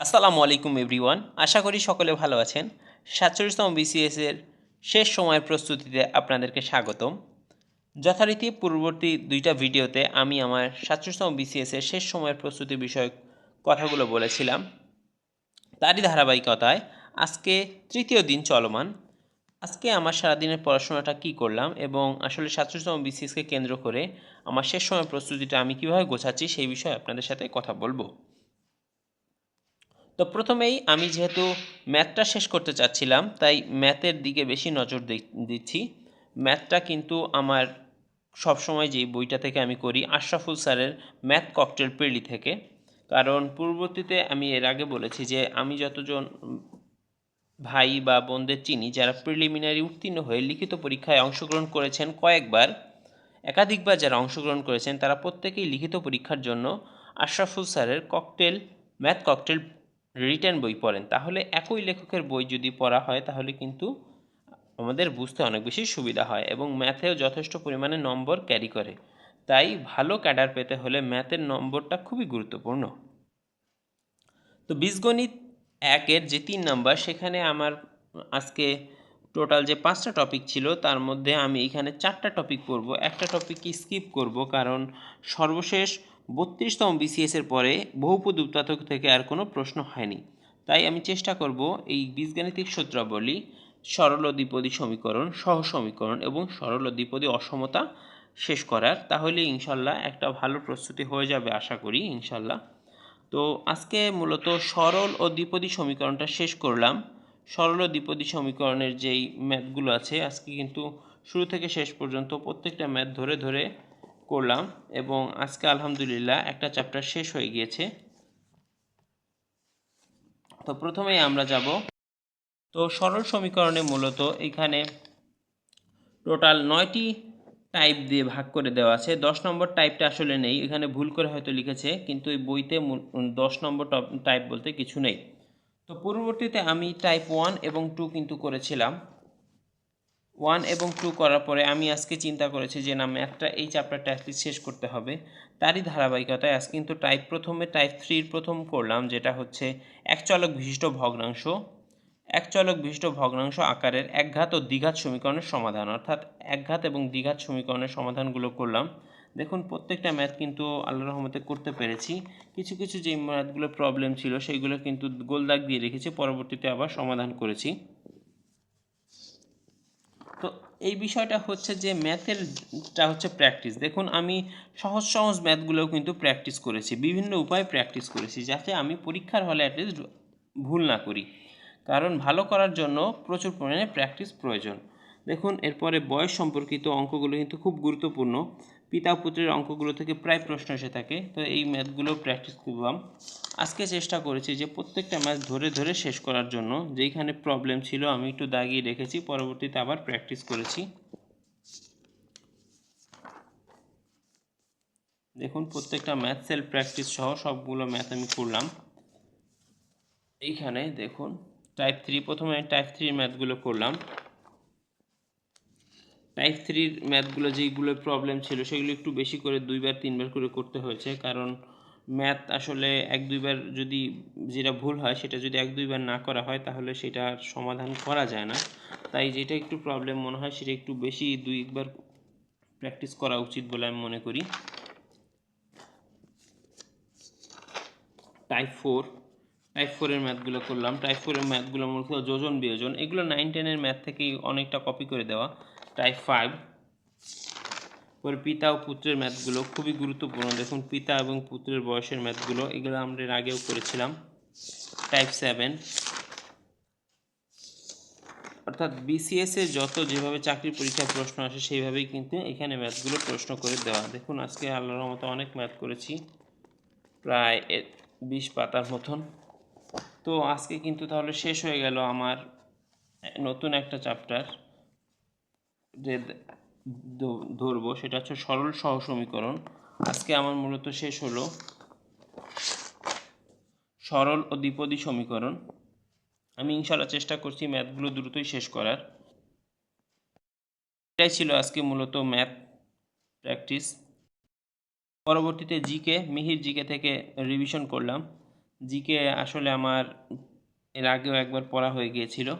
আসসালামু আলাইকুম এভরিওয়ান, আশা করি সকলে ভালো আছেন। সাতচল্লিশতম বিসিএস এর শেষ সময়ের প্রস্তুতিতে আপনাদেরকে স্বাগতম। যথারীতি পূর্ববর্তী দুইটা ভিডিওতে আমি আমার সাতচল্লিশতম বিসিএস এর শেষ সময়ের প্রস্তুতি বিষয়ক কথাগুলো বলেছিলাম। তারই ধারাবাহিকতায় আজকে তৃতীয় দিন চলমান। আজকে আমার সারাদিনের পড়াশোনাটা কি করলাম এবং আসলে সাতচল্লিশতম বিসিএসকে কেন্দ্র করে আমার শেষ সময়ের প্রস্তুতিটা আমি কীভাবে গোছাচ্ছি সেই বিষয়ে আপনাদের সাথে কথা বলব। তো প্রথমেই আমি যেহেতু ম্যাথটা শেষ করতে চাচ্ছিলাম, তাই ম্যাথের দিকে বেশি নজর দিচ্ছি। ম্যাথটা কিন্তু আমার সবসময় যেই বইটা থেকে আমি করি আশরাফুল স্যারের ম্যাথ ককটেল প্রিলি থেকে। কারণ পূর্ববর্তীতে আমি এর আগে বলেছি যে আমি যতজন ভাই বা বোনদের চিনি, যারা প্রিলিমিনারি উত্তীর্ণ হয়ে লিখিত পরীক্ষায় অংশগ্রহণ করেছেন কয়েকবার, একাধিকবার যারা অংশগ্রহণ করেছেন, তারা প্রত্যেকেই লিখিত পরীক্ষার জন্য আশরাফুল স্যারের ককটেল, ম্যাথ ককটেল রিটেন বই পড়েন, তাহলে একই লেখকের বই যদি পড়া হয়, তাহলে কিন্তু আমাদের বুঝতে অনেক বেশি সুবিধা হয় এবং ম্যাথেও যথেষ্ট পরিমাণে নম্বর ক্যারি করে। তাই ভালো ক্যাডার পেতে হলে ম্যাথের নম্বরটা খুবই গুরুত্বপূর্ণ। তো বীজগণিত একের যে তিন নাম্বার, সেখানে আমার আজকে টোটাল যে পাঁচটা টপিক ছিল, তার মধ্যে আমি এখানে চারটা টপিক পড়ব। একটা টপিক স্কিপ করব, কারণ সর্বশেষ বত্রিশতম বিসিএস এর পরে বহুপদ উৎপাদক থেকে আর কোনো প্রশ্ন হয়নি। তাই আমি চেষ্টা করব এই বীজগাণিতিক সূত্রাবলী সরল দ্বিপদী সমীকরণ, সহ সমীকরণ এবং সরল দ্বিপদী অসমতা শেষ করার। তাহলে ইনশাল্লাহ একটা ভালো প্রস্তুতি হয়ে যাবে আশা করি ইনশাল্লাহ। তো আজকে মূলত সরল ও দ্বিপদী সমীকরণটা শেষ করলাম। সরল ও দ্বিপদী সমীকরণের যেই ম্যাথগুলো আছে, আজকে কিন্তু শুরু থেকে শেষ পর্যন্ত প্রত্যেকটা ম্যাথ ধরে ধরে করলাম এবং আজকে আলহামদুলিল্লাহ একটা চ্যাপ্টার শেষ হয়ে গিয়েছে। তো প্রথমেই আমরা যাব। তো সরল সমীকরণে মূলত এখানে টোটাল নয়টি টাইপ দিয়ে ভাগ করে দেওয়া আছে। দশ নম্বর টাইপটা আসলে নেই। এখানে ভুল করে হয়তো লিখেছে, কিন্তু এই বইতে দশ নম্বর টাইপ বলতে কিছু নেই। তো পূর্ববর্তীতে আমি টাইপ ওয়ান এবং টু কিন্তু করেছিলাম। ওয়ান এবং টু করার পরে আমি আজকে চিন্তা করেছি যে না ম্যাথটা এই চ্যাপ্টারটা অ্যাটলিস্ট শেষ করতে হবে। তারই ধারাবাহিকতায় আজ কিন্তু টাইপ প্রথমে টাইপ থ্রির প্রথম করলাম, যেটা হচ্ছে এক চলক বিশিষ্ট ভগ্নাংশ। এক চলক বিশিষ্ট ভগ্নাংশ আকারের একঘাত ও দ্বিঘাত সমীকরণের সমাধান। অর্থাৎ একঘাত এবং দ্বিঘাত সমীকরণের সমাধানগুলো করলাম। দেখুন, প্রত্যেকটা ম্যাথ কিন্তু আল্লাহ রহমতে করতে পেরেছি। কিছু কিছু যে ম্যাথগুলো প্রবলেম ছিল সেইগুলো কিন্তু গোল দাগ দিয়ে রেখেছি, পরবর্তীতে আবার সমাধান করেছি। এই বিষয়টা হচ্ছে যে ম্যাথেরটা হচ্ছে প্র্যাকটিস। দেখুন, আমি সহজ সহজ ম্যাথগুলোও কিন্তু প্র্যাকটিস করেছি, বিভিন্ন উপায়ে প্র্যাকটিস করেছি, যাতে আমি পরীক্ষার হলে অ্যাটলিস্ট ভুল না করি। কারণ ভালো করার জন্য প্রচুর পরিমাণে প্র্যাকটিস প্রয়োজন। দেখুন, এরপরে বয়স সম্পর্কিত অঙ্কগুলো কিন্তু খুব গুরুত্বপূর্ণ। পিতা পুত্রের অঙ্কগুলো থেকে প্রায় প্রশ্ন এসে থাকে, তো এই ম্যাথগুলো প্র্যাকটিস করলাম। আজকে চেষ্টা করেছি যে প্রত্যেকটা ম্যাথ ধরে ধরে শেষ করার জন্য, যেইখানে প্রবলেম ছিল আমি একটু দাগিয়ে রেখেছি, পরবর্তীতে আবার প্র্যাকটিস করেছি। দেখুন, প্রত্যেকটা ম্যাথ সেল প্র্যাকটিস সহ সবগুলো ম্যাথ আমি করলাম। এইখানে দেখুন টাইপ থ্রি প্রথমে টাইপ থ্রির ম্যাথগুলো করলাম। টাইপ থ্রির ম্যাথগুলো যেইগুলো প্রবলেম ছিল, সেগুলো একটু বেশি করে দুইবার, তিনবার করে করতে হয়েছে। কারণ ম্যাথ আসলে এক, দুইবার যদি যেটা ভুল হয়, সেটা যদি এক, দুইবার না করা হয়, তাহলে সেটা সমাধান করা যায় না। তাই যেটা একটু প্রবলেম মনে হয়, সেটা একটু বেশি দুই একবার প্র্যাকটিস করা উচিত বলে আমি মনে করি। টাইপ ফোর টাইপ ফোরের ম্যাথগুলো করলাম। টাইপ ফোরের ম্যাথগুলো মূলত যোজন, বিয়োজন। এগুলো নাইন টেনের ম্যাথ থেকেই অনেকটা কপি করে দেওয়া। টাইপ ফাইভ পরে পিতা ও পুত্রের ম্যাথগুলো খুবই গুরুত্বপূর্ণ। দেখুন, পিতা এবং পুত্রের বয়সের ম্যাথগুলো এগুলো আমরা এর আগেও করেছিলাম। টাইপ সেভেন অর্থাৎ বিসিএস এ যত যেভাবে চাকরি পরীক্ষার প্রশ্ন আসে, সেইভাবেই কিন্তু এখানে ম্যাথগুলো প্রশ্ন করে দেওয়া। দেখুন, আজকে আল্লাহর মতো অনেক ম্যাথ করেছি, প্রায় বিশ পাতার মতন। তো আজকে কিন্তু তাহলে শেষ হয়ে গেল আমার নতুন একটা চ্যাপ্টার যে ধরবো সেটা হচ্ছে সরল সহ সমীকরণ। আজকে আমার মূলত শেষ হলো সরল ও দ্বিপদী সমীকরণ। আমি ইনশাল্লাহ চেষ্টা করছি ম্যাথগুলো দ্রুতই শেষ করার। এটাই ছিল আজকে মূলত ম্যাথ প্র্যাকটিস। পরবর্তীতে জিকে, মিহির জিকে থেকে রিভিশন করলাম। জিকে আসলে আমার এর আগেও একবার পড়া হয়ে গিয়েছিল।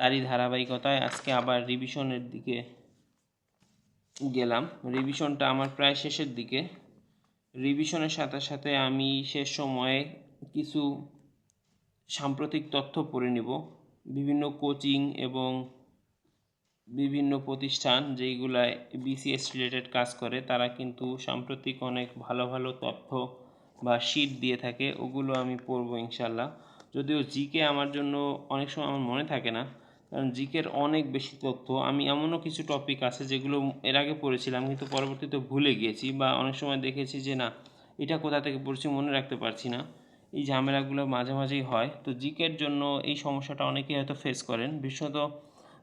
তারই ধারাবাহিকতায় আজকে আবার রিভিশনের দিকে গেলাম। রিভিশনটা আমার প্রায় শেষের দিকে। রিভিশনের সাথে সাথে আমি শেষ সময়ে কিছু সাম্প্রতিক তথ্য পড়ে নিব। বিভিন্ন কোচিং এবং বিভিন্ন প্রতিষ্ঠান যেইগুলায় বিসিএস রিলেটেড কাজ করে, তারা কিন্তু সাম্প্রতিক অনেক ভালো ভালো তথ্য বা শিট দিয়ে থাকে। ওগুলো আমি পড়ব ইনশাল্লাহ যদিও জিকে আমার জন্য অনেক সময় আমার মনে থাকে না কারণ জিকের অনেক বেশি তথ্য। আমি এমনও কিছু টপিক আছে যেগুলো এর আগে পড়েছিলাম কিন্তু পরবর্তীতে ভুলে গিয়েছি বা অনেক সময় দেখেছি যে না, এটা কোথা থেকে পড়ছি মনে রাখতে পারছি না। এই ঝামেলাগুলো মাঝে মাঝেই হয়। তো জিকের জন্য এই সমস্যাটা অনেকেই হয়তো ফেস করেন। বিশেষত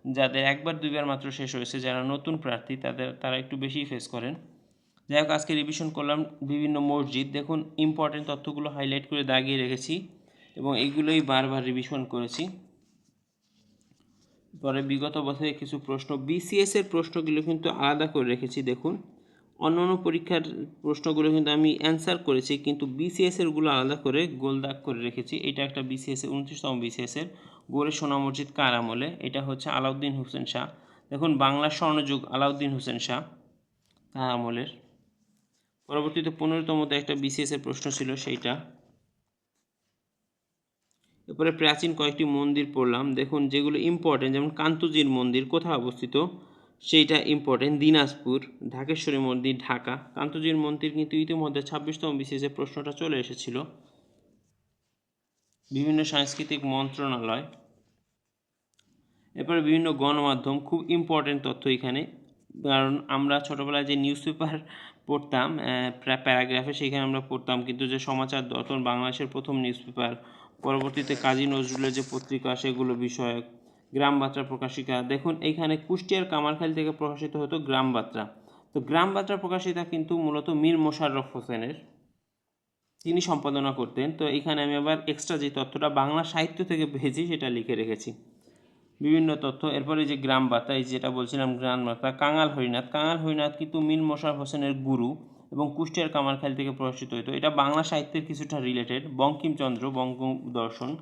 যাদের একবার দুইবার মাত্র শেষ হয়েছে, যারা নতুন প্রার্থী, তাদের, তারা একটু বেশিই ফেস করেন। যাই হোক, আজকে রিভিশন করলাম বিভিন্ন মসজিদ। দেখুন ইম্পর্টেন্ট তথ্যগুলো হাইলাইট করে দাগিয়ে রেখেছি এবং এইগুলোই বারবার রিভিশন করেছি। পরে বিগত বছরে কিছু প্রশ্ন বিসিএস এর প্রশ্নগুলো কিন্তু আলাদা করে রেখেছি, দেখুন। অন্য অন্য পরীক্ষার প্রশ্নগুলো কিন্তু আমি অ্যান্সার করেছি, কিন্তু বিসিএস এরগুলো আলাদা করে গোল দাগ করে রেখেছি। এটা একটা বিসিএস এর, উনত্রিশতম বিসিএস এর গোরে সোনা মসজিদ কার আমলে? এটা হচ্ছে আলাউদ্দিন হোসেন শাহ। দেখুন, বাংলা স্বর্ণযুগ, আলাউদ্দিন হোসেন শাহ তার আমলের। পরবর্তীতে পনেরোতমতে একটা বিসিএস এর প্রশ্ন ছিল, সেইটা এরপরে প্রাচীন কয়েকটি মন্দির পড়লাম। দেখুন, যেগুলো ইম্পর্টেন্ট যেমন কান্তজির মন্দির কোথায় অবস্থিত? সেইটা ইম্পর্টেন্ট দিনাজপুর, ঢাকেশ্বরী মন্দির, ঢাকা। কান্তজির মন্দির কিন্তু ইতিমধ্যে ছাব্বিশতম বিসিএসে প্রশ্নটা চলে এসেছিল। বিভিন্ন সাংস্কৃতিক মন্ত্রণালয়। এরপরে বিভিন্ন গণমাধ্যম, খুব ইম্পর্টেন্ট তথ্য এখানে। কারণ আমরা ছোটোবেলায় যে নিউজ পেপার পড়তাম প্যারাগ্রাফে সেখানে আমরা পড়তাম। কিন্তু যে সমাচার দর্পণ, বাংলাদেশের প্রথম নিউজ পেপার পরবর্তীতে কাজী নজরুলের যে পত্রিকা, সেগুলো বিষয়ক, গ্রাম বার্তা প্রকাশিকা। দেখুন, এইখানে কুষ্টিয়ার কামারখালী থেকে প্রকাশিত হতো গ্রাম বার্তা। তো গ্রাম বার্তা প্রকাশিতা কিন্তু মূলত মীর মোশাররফ হোসেনের তিনি সম্পাদনা করতেন। তো এখানে আমি আবার এক্সট্রা যে তথ্যটা বাংলা সাহিত্য থেকে পেয়েছি, সেটা লিখে রেখেছি। বিভিন্ন তথ্য। এরপরে যে গ্রাম বার্তা, এই যেটা বলছিলাম, গ্রাম বার্তা, কাঙাল হরিনাথ। কাঙাল হরিনাথ কিন্তু মীর মোশাররফ হোসেনের গুরু। এবং কুষ্টিয়ার কামারখালী থেকে প্রকাশিত হতো এটা বাংলা সাহিত্যের কিছুটা রিলেটেড বঙ্কিমচন্দ্র বঙ্গ দর্শন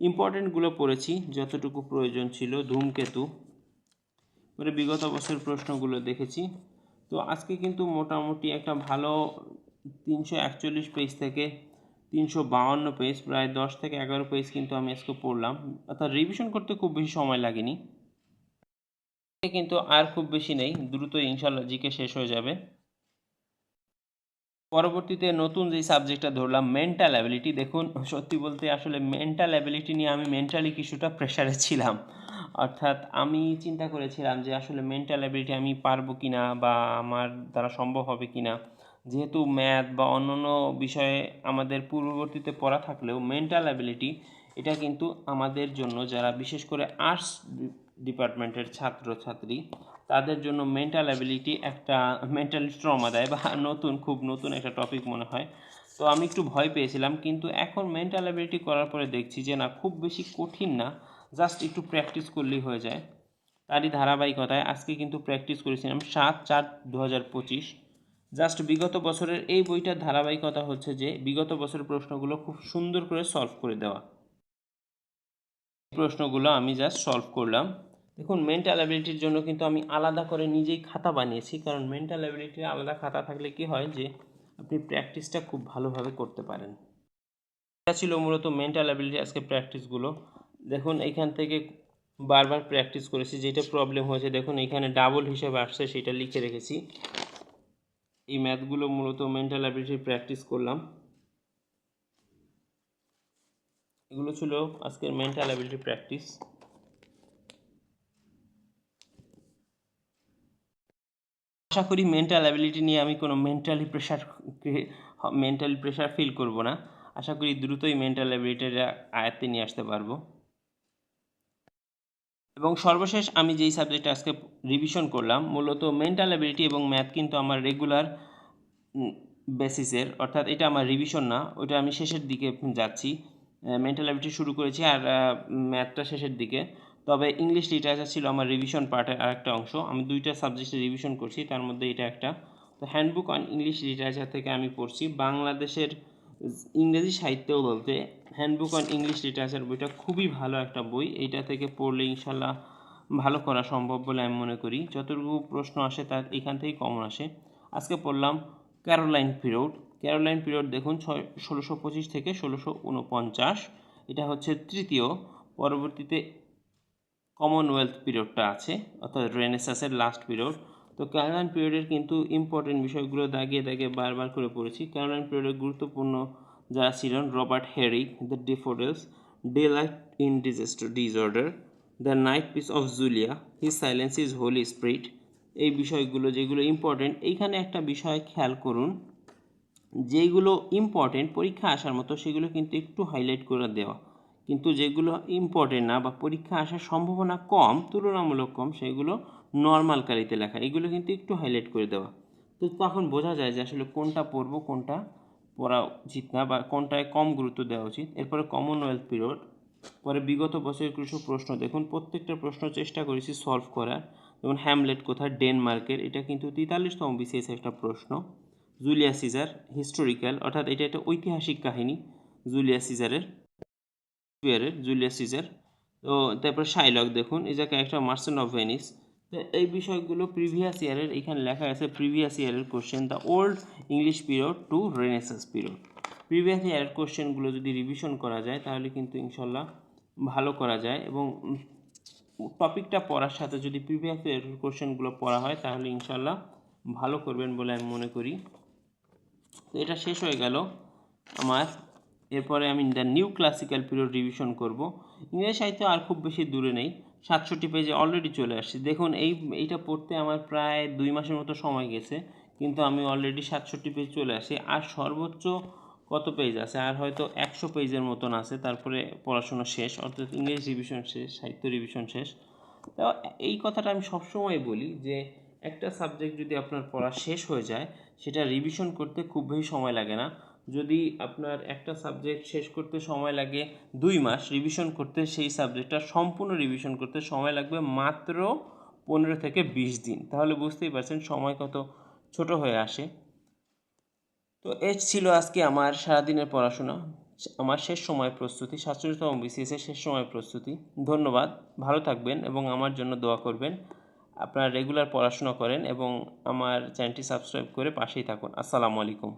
ইম্পর্টেন্টগুলো পড়েছি, যতটুকু প্রয়োজন ছিল। ধূমকেতু। পরে বিগত বছর প্রশ্নগুলো দেখেছি। তো আজকে কিন্তু মোটামুটি একটা ভালো তিনশো একচল্লিশ পেজ থেকে তিনশো বাউান্ন পেজ প্রায় দশ থেকে এগারো পেজ কিন্তু আমি আজকে পড়লাম। অর্থাৎ রিভিশন করতে খুব বেশি সময় লাগেনি। কিন্তু আর খুব বেশি নেই। দ্রুত ইনশাল্লাহ জিকে শেষ হয়ে যাবে। পরবর্তীতে নতুন যেই সাবজেক্টটা ধরলাম মেন্টাল অ্যাবিলিটি দেখুন, সত্যি বলতে আসলে মেন্টাল অ্যাবিলিটি নিয়ে আমি মেন্টালি কিছুটা প্রেশারে ছিলাম। অর্থাৎ আমি চিন্তা করেছিলাম যে আসলে মেন্টাল অ্যাবিলিটি আমি পারব কি না বা আমার দ্বারা সম্ভব হবে কি না যেহেতু ম্যাথ বা অন্যান্য বিষয়ে আমাদের পূর্ববর্তীতে পড়া থাকলেও মেন্টাল অ্যাবিলিটি এটা কিন্তু আমাদের জন্য যারা বিশেষ করে আর্টস ডিপার্টমেন্টের ছাত্রছাত্রী, তাদের জন্য মেন্টাল অ্যাবিলিটি একটা মেন্টাল ট্রমা দেয় বা নতুন, খুব নতুন একটা টপিক মনে হয়। তো আমি একটু ভয় পেয়েছিলাম, কিন্তু এখন মেন্টাল অ্যাবিলিটি করার পরে দেখছি যে না, খুব বেশি কঠিন না জাস্ট একটু প্র্যাকটিস করলেই হয়ে যায়। তারই ধারাবাহিকতায় আজকে কিন্তু প্র্যাকটিস করেছিলাম সাত চার দু হাজার পঁচিশ। জাস্ট বিগত বছরের এই বইটার ধারাবাহিকতা হচ্ছে যে, বিগত বছরের প্রশ্নগুলো খুব সুন্দর করে সলভ করে দেওয়া। প্রশ্নগুলো আমি জাস্ট সলভ করলাম। দেখুন মেন্টাল অ্যাবিলিটির জন্য কিন্তু আমি আলাদা করে নিজেই খাতা বানিয়েছি, কারণ মেন্টাল অ্যাবিলিটির আলাদা খাতা থাকলে কি হয় যে, আপনি প্র্যাকটিসটা খুব ভালোভাবে করতে পারেন। এটা ছিল মূলত মেন্টাল অ্যাবিলিটি আজকে প্র্যাকটিসগুলো দেখুন এইখান থেকে বারবার প্র্যাকটিস করেছি, যেটা প্রবলেম হয়েছে, দেখুন, এখানে ডাবল হিসেবে আসছে, সেটা লিখে রেখেছি। এই ম্যাথগুলো মূলত মেন্টাল অ্যাবিলিটির প্র্যাকটিস করলাম। এগুলো ছিল আজকের মেন্টাল অ্যাবিলিটি প্র্যাকটিস আশা করি মেন্টাল অ্যাবিলিটি নিয়ে আমি কোনো mentally pressure mentally pressure feel করব না। আশা করি দ্রুতই মেন্টাল অ্যাবিলিটিটা আয়ত্তে নিয়ে আসতে পারব। এবং সর্বশেষ আমি যেই সাবজেক্টে আজকে রিভিশন করলাম, মূলত মেন্টাল অ্যাবিলিটি এবং ম্যাথ কিন্তু আমার রেগুলার বেসিসের অর্থাৎ এটা আমার রিভিশন না, ওটা আমি শেষের দিকে যাচ্ছি। মেন্টাল অ্যাবিলিটি শুরু করেছি আর ম্যাথটা শেষের দিকে। তবে ইংলিশ লিটারেচার ছিল আমার রিভিশন পার্টের আরেকটা অংশ। আমি দুইটা সাবজেক্টে রিভিশন করছি, তার মধ্যে এটা একটা। তো হ্যান্ডবুক অন ইংলিশ লিটারেচার থেকে আমি পড়ছি। বাংলাদেশের ইংরেজি সাহিত্যও বলতে হ্যান্ডবুক অন ইংলিশ লিটারেচার বইটা খুবই ভালো একটা বই। এইটা থেকে পড়লে ইনশাল্লাহ ভালো করা সম্ভব বলে আমি মনে করি। যতটুকু প্রশ্ন আসে তার এখান থেকেই কমন আসে। আজকে পড়লাম ক্যারোলাইন পিরিয়ড ক্যারোলাইন পিরিয়ড দেখুন, ছয়, ষোলোশো পঁচিশ থেকে ষোলোশো উনপঞ্চাশ এটা হচ্ছে তৃতীয়। পরবর্তীতে কমনওয়েলথ পিরিয়ডটা আছে, অর্থাৎ রেনেসাসের লাস্ট পিরিয়ড তো ক্যারোলাইন পিরিয়ডের কিন্তু ইম্পর্টেন্ট বিষয়গুলো দাগিয়ে দাগিয়ে বারবার করে পড়েছি। ক্যারোলাইন পিরিয়ডের গুরুত্বপূর্ণ যারা ছিলেন Robert Herrick the daffodils delight in disaster disorder the night piece of Julia his silence is holy spirit এই বিষয়গুলো যেগুলো ইম্পর্টেন্ট এইখানে একটা বিষয় খেয়াল করুন। যেগুলো ইম্পর্টেন্ট পরীক্ষা আসার মতো সেগুলো কিন্তু একটু হাইলাইট করে দেওয়া। কিন্তু যেগুলো ইম্পর্টেন্ট না বা পরীক্ষা আসার সম্ভাবনা কম, তুলনামূলক কম, সেগুলো নর্মাল কালিতে লেখা। এগুলো কিন্তু একটু হাইলাইট করে দেওয়া। তো তখন বোঝা যায় যে আসলে কোনটা পড়ব, কোনটা পড়া উচিত না বা কোনটায় কম গুরুত্ব দেওয়া উচিত। এরপরে কমনওয়েলথ পিরিয়ড পরে বিগত বছরের কিছু প্রশ্ন। দেখুন, প্রত্যেকটা প্রশ্ন চেষ্টা করেছি সলভ করার। যেমন হ্যামলেট কোথায় ডেনমার্কের এটা কিন্তু তেতাল্লিশতম বিসিএস একটা প্রশ্ন। জুলিয়া সিজার, হিস্টোরিক্যাল, অর্থাৎ এটা একটা ঐতিহাসিক কাহিনী জুলিয়া সিজারের শেক্সপিয়ারের জুলিয়াস সিজার। তো তারপর শাইলক দেখুন, এই যে একটা মার্সেন্ট অফ ভেনিস। তো এই বিষয়গুলো প্রিভিয়াস ইয়ারের, এখানে লেখা আছে প্রিভিয়াস ইয়ারের question the Old English period to renaissance period previous ইয়ারের কোশ্চেনগুলো যদি রিভিশন করা যায়, তাহলে কিন্তু ইনশাল্লাহ ভালো করা যায়। এবং টপিকটা পড়ার সাথে যদি প্রিভিয়াস ইয়ারের কোশ্চেনগুলো পড়া হয়, তাহলে ইনশাল্লাহ ভালো করবেন বলে আমি মনে করি। তো এটা শেষ হয়ে গেল আমার। এরপরে আমি the new classical period revision করব। ইংরেজি সাহিত্য আর খুব বেশি দূরে নেই, সাতষট্টি পেজে অলরেডি চলে আসছি। দেখুন, এই, এইটা পড়তে আমার প্রায় দুই মাসের মতো সময় গেছে, কিন্তু আমি অলরেডি সাতষট্টি পেজ চলে আসি আর সর্বোচ্চ কত পেজ আছে? আর হয়তো একশো পেজের মতন আছে, তারপরে পড়াশোনা শেষ, অর্থাৎ ইংরেজি রিভিশন শেষ, সাহিত্য রিভিশন শেষ। তো এই কথাটা আমি সবসময় বলি যে, একটা সাবজেক্ট যদি আপনার পড়া শেষ হয়ে যায় সেটা রিভিশন করতে খুব বেশি সময় লাগে না। যদি আপনার একটা সাবজেক্ট শেষ করতে সময় লাগে দুই মাস রিভিশন করতে সেই সাবজেক্টটা সম্পূর্ণ রিভিশন করতে সময় লাগবে মাত্র পনেরো থেকে বিশ দিন। তাহলে বুঝতেই পারছেন সময় কত ছোট হয়ে আসে। তো এই ছিল আজকে আমার সারাদিনের পড়াশোনা। আমার শেষ সময় প্রস্তুতি, সাতচল্লিশতম বিসিএসের শেষ সময় প্রস্তুতি। ধন্যবাদ, ভালো থাকবেন এবং আমার জন্য দোয়া করবেন। আপনারা রেগুলার পড়াশোনা করেন এবং আমার চ্যানেলটি সাবস্ক্রাইব করে পাশেই থাকুন। আসসালামু আলাইকুম।